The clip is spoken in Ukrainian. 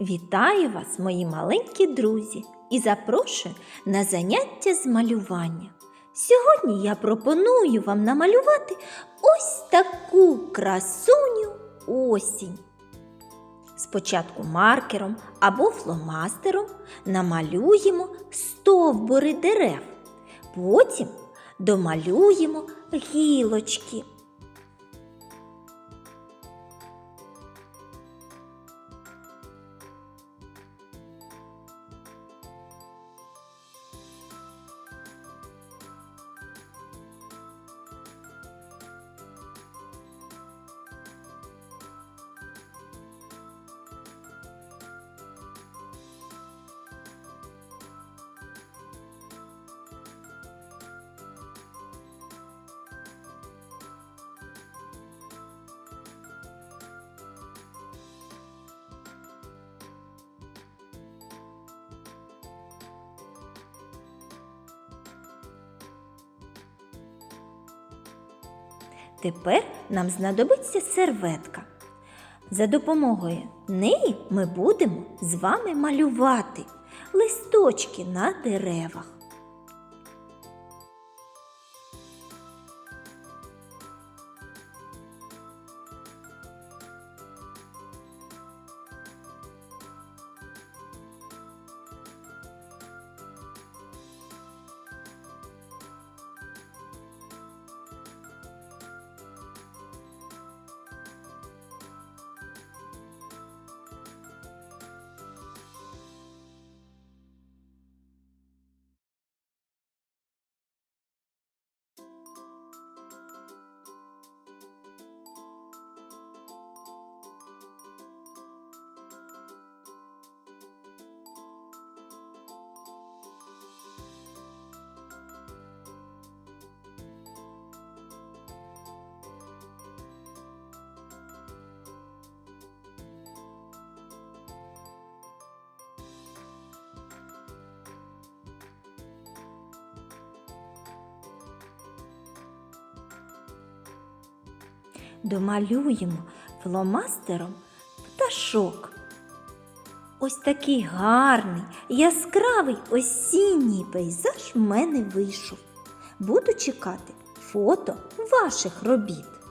Вітаю вас, мої маленькі друзі, і запрошую на заняття з малювання. Сьогодні я пропоную вам намалювати ось таку красуню осінь. Спочатку маркером або фломастером намалюємо стовбури дерев, потім домалюємо гілочки. Тепер нам знадобиться серветка. За допомогою неї ми будемо з вами малювати листочки на деревах. Домалюємо фломастером пташок. Ось такий гарний, яскравий осінній пейзаж в мене вийшов. Буду чекати фото ваших робіт.